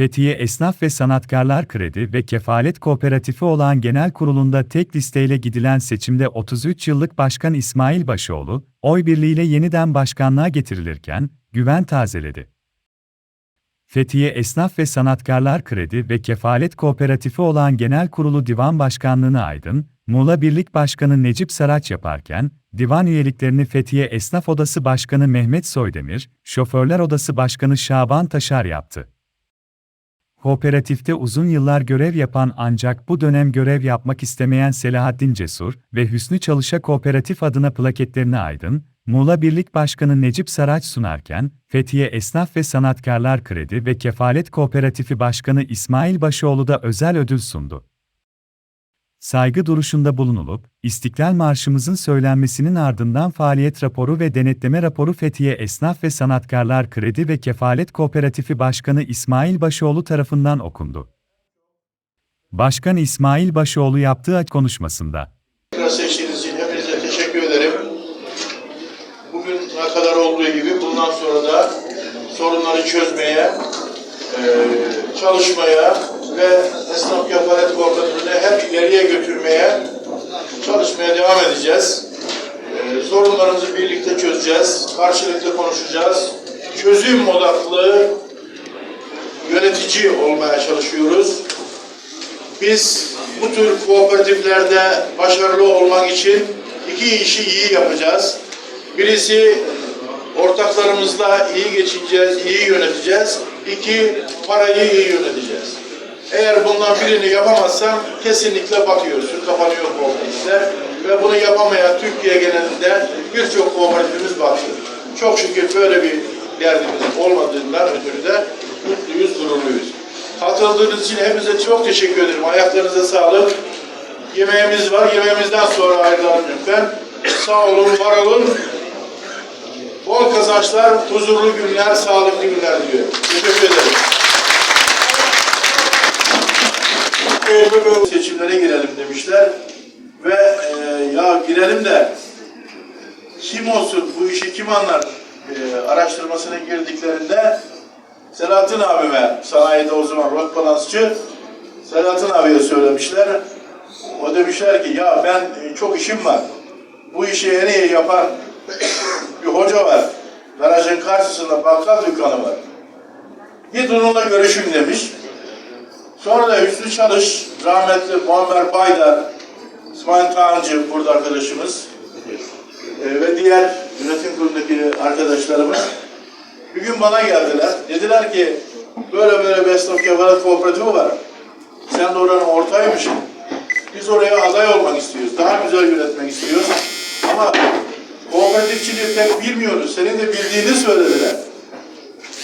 Fethiye Esnaf ve Sanatkarlar Kredi ve Kefalet Kooperatifi olan genel kurulunda tek listeyle gidilen seçimde 33 yıllık Başkan İsmail Başoğlu, oy birliğiyle yeniden başkanlığa getirilirken, güven tazeledi. Fethiye Esnaf ve Sanatkarlar Kredi ve Kefalet Kooperatifi olan Genel Kurulu Divan Başkanlığı'nı Aydın, Muğla Birlik Başkanı Necip Saraç yaparken, divan üyeliklerini Fethiye Esnaf Odası Başkanı Mehmet Soydemir, Şoförler Odası Başkanı Şaban Taşar yaptı. Kooperatifte uzun yıllar görev yapan ancak bu dönem görev yapmak istemeyen Selahattin Cesur ve Hüsnü Çalış'a kooperatif adına plaketlerini Aydın, Muğla Birlik Başkanı Necip Saraç sunarken, Fethiye Esnaf ve Sanatkarlar Kredi ve Kefalet Kooperatifi Başkanı İsmail Başoğlu da özel ödül sundu. Saygı duruşunda bulunulup, İstiklal Marşımızın söylenmesinin ardından faaliyet raporu ve denetleme raporu Fethiye Esnaf ve Sanatkarlar Kredi ve Kefalet Kooperatifi Başkanı İsmail Başoğlu tarafından okundu. Başkan İsmail Başoğlu yaptığı aç konuşmasında, seçtiğiniz için hepinize teşekkür ederim. Bugüne kadar olduğu gibi bundan sonra da sorunları çözmeye, çalışmaya ve esnaf kefalet kooperatifini hep ileriye götürmeye çalışmaya devam edeceğiz. Eee, sorunlarımızı birlikte çözeceğiz, karşılıklı konuşacağız. Çözüm odaklı yönetici olmaya çalışıyoruz. Biz bu tür kooperatiflerde başarılı olmak için iki işi iyi yapacağız. Birisi ortaklarımızla iyi geçineceğiz, iyi yöneteceğiz. İki, parayı iyi yöneteceğiz. Eğer bundan birini yapamazsan kesinlikle batıyorsun, kapanıyor kooperatifler. Ve bunu yapamayan Türkiye genelinde birçok kooperatifimiz battı. Çok şükür böyle bir derdimiz olmadığından ötürü de mutluyuz, gururluyuz. Katıldığınız için hepinize çok teşekkür ederim. Ayaklarınıza sağlık. Yemeğimiz var. Yemeğimizden sonra ayrılalım lütfen. Sağ olun, var olun. Bol kazançlar, huzurlu günler, sağlıklı günler diliyorum. Teşekkür ederim. Seçimlere girelim demişler. Ve e, ya girelim de kim olsun, bu işi kim anlar e, araştırmasına girdiklerinde Selahattin abime, sanayide o zaman rot balansçı, Selahattin abiye söylemişler. O demişler ki ya ben e, çok işim var. Bu işi en iyi yapan bir hoca var. Garajın karşısında bakkal dükkanı var. Git onunla görüşün demiş. Sonra da Hüsnü Çalış, rahmetli Muammer Baydar, İsmail Tağancı burada arkadaşımız e, ve diğer yönetim kurulundaki arkadaşlarımız bir gün bana geldiler. Dediler ki böyle böyle bir esnaf kefalet kooperatifi var. Sen de oranın ortağıymışsın. Biz oraya aday olmak istiyoruz. Daha güzel yönetmek istiyoruz. Ama kooperatifçiliği pek bilmiyoruz. Senin de bildiğini söylediler.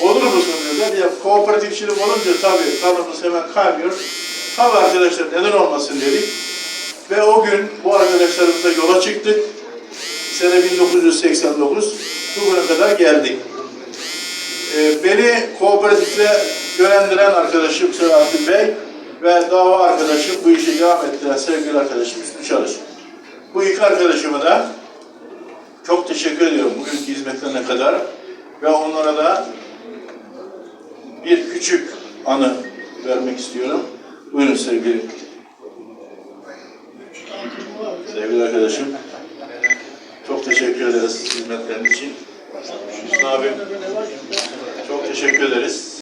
Olur musun dediler. Ya kooperatifçilik olunca tabii kanımız hemen kaynıyor. Tabii arkadaşlar neden olmasın dedik. Ve o gün bu arkadaşlarımızla yola çıktık. Sene 1989 bugüne kadar geldik. Ee, beni kooperatifle yönlendiren arkadaşım Selahattin Bey ve dava arkadaşım bu işi devam ettiren sevgili arkadaşım Üstü Çalış. Bu iki arkadaşıma da çok teşekkür ediyorum bugünkü hizmetlerine kadar ve onlara da bir küçük anı vermek istiyorum. Buyurun sevgili sevgili arkadaşım. Çok teşekkür ederiz hizmetleriniz için. Hüsnü abim çok teşekkür ederiz.